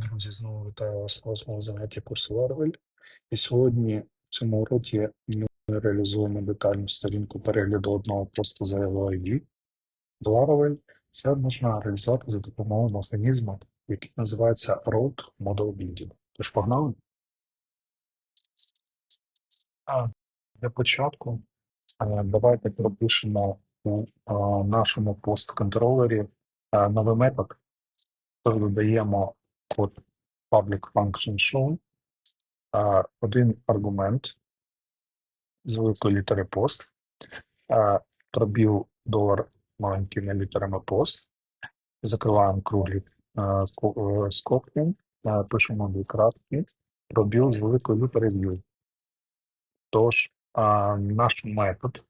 Друзі, знову вітаю вас на восьмому занятті курсу Laravel. І сьогодні в цьому уроці ми реалізуємо детальну сторінку перегляду одного посту за його ID. В Laravel це можна реалізувати за допомогою механізму, який називається Road Model Building. Тож погнали? А для початку е, давайте пропишемо у е, нашому пост-контролері е, новий метод. Тож додаємо код public function show, один аргумент з великої літери а, пробіл долар маленькими літерами пост, закриваємо круглі е, скобки, пишемо дві крапки, пробіл з великої літери view. Тож наш метод,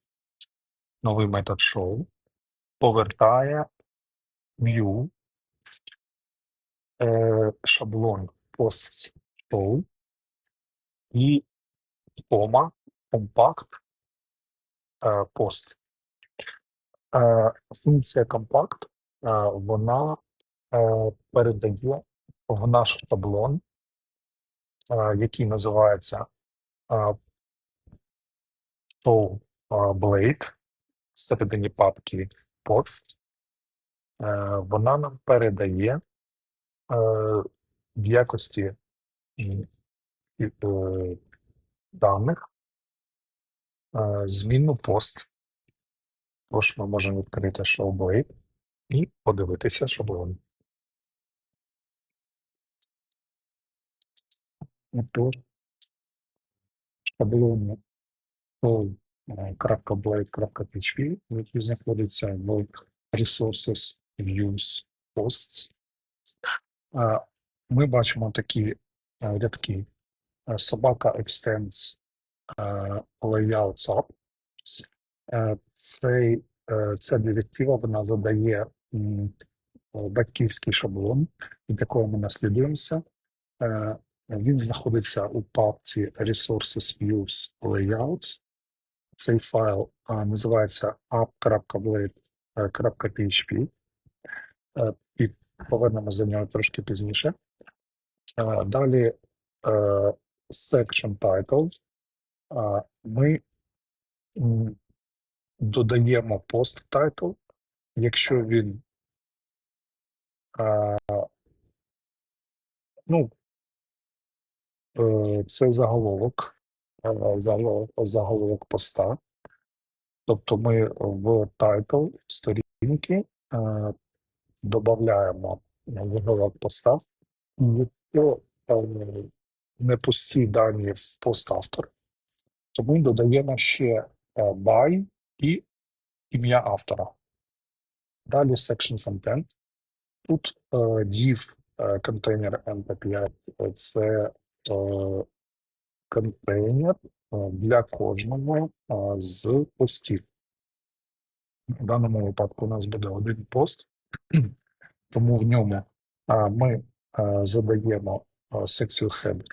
новий метод show, повертає view шаблон posts і е, пост. Е, Функція компакт, е, вона е, передає в наш шаблон, е, який називається е, show е, blade всередині папки post. Е, Вона нам передає е, в якості е, даних е, змінну пост. Тож ми можемо відкрити show blade і подивитися шаблон. Отож, в шаблоні show.blade.php, який знаходиться в Resources Views Posts. Ми бачимо такі рядки. Собака extends е, layouts. Е, Цей, е, ця директива вона задає батьківський шаблон, від якого ми наслідуємося. Е, Він знаходиться у папці Resources Views Layouts. Цей файл називається app.blade.php. Е, І повернемо за нього трошки пізніше. Е, Далі е, section title. Ми додаємо post title, якщо він ну, е, це заголовок, е, заголовок, заголовок поста. Тобто ми в title сторінки е, додаємо заголовок поста. І е, не пусті дані в поставтор, то ми додаємо ще е, by і ім'я автора. Далі section content. Тут е, div е, контейнер MP5 е, це е, контейнер е, для кожного е, з постів. В даному випадку у нас буде один пост, тому в ньому ми задаємо секцію header,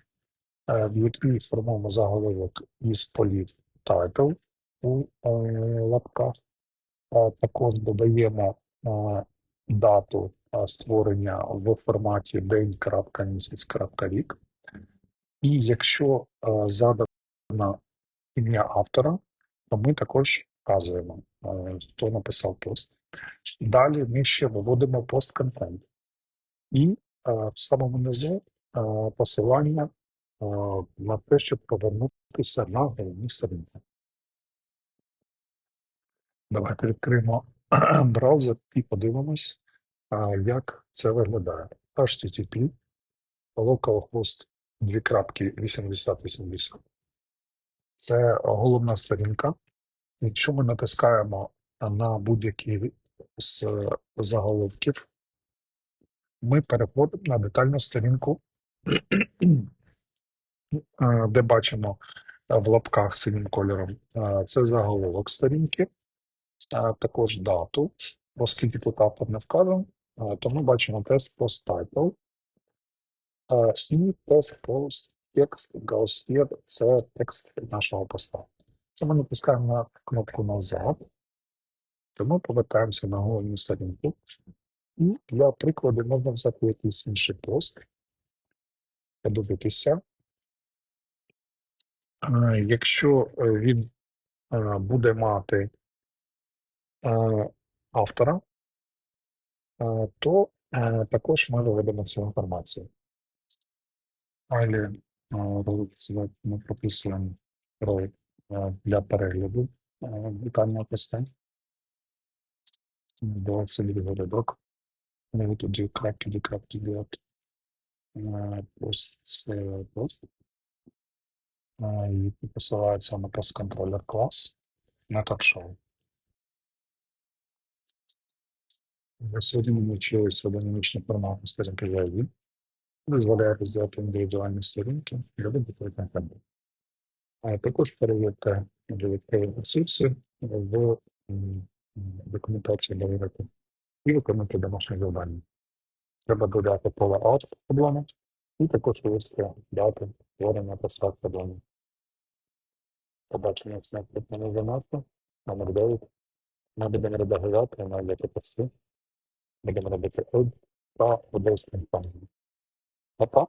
в якій формуємо заголовок із полів title у е, лапках. Також додаємо дату створення в форматі день.місяць.рік. І якщо задано ім'я автора, то ми також вказуємо, хто написав пост. Далі ми ще виводимо пост-контент. І е, в самому низу е, посилання е, на те, щоб повернутися на головну сторінку. Давайте відкриємо браузер і подивимось, як це виглядає. HTTP, localhost 2.8080. Це головна сторінка. Якщо ми натискаємо на будь-який з заголовків, ми переходимо на детальну сторінку, де бачимо в лапках синім кольором. Це заголовок сторінки, також дату, оскільки тут автор не вказан, а, то ми бачимо тест post title і тест post текст Gaussier – це текст нашого поста. Ми натискаємо на кнопку назад, то ми повертаємося на головну сторінку. І для прикладу можна взяти якийсь інший пост. подивитися. Якщо е, він е, буде мати е, автора, то також ми виведемо цю інформацію. Далі прописуємо е, для перегляду е, вітального поста. До цілий рядок. Ми тоді крапки до крапки делать. Пост це пост. Е, І посилається на постконтролер клас на ток-шоу. Сьогодні ми навчилися динамічно формату сторінки. Дозволяє розділити індивідуальні сторінки для будь-якої компанії. А також перевірте додаткові ресурси в документації довірити і виконати домашнє завдання. Треба додати поле out проблеми і також вивести дати створення старт проблеми. Побачимо на наступному занятку, номер 9. Ми будемо редагувати на пости. Будемо робити од та одеським паном. Па-па.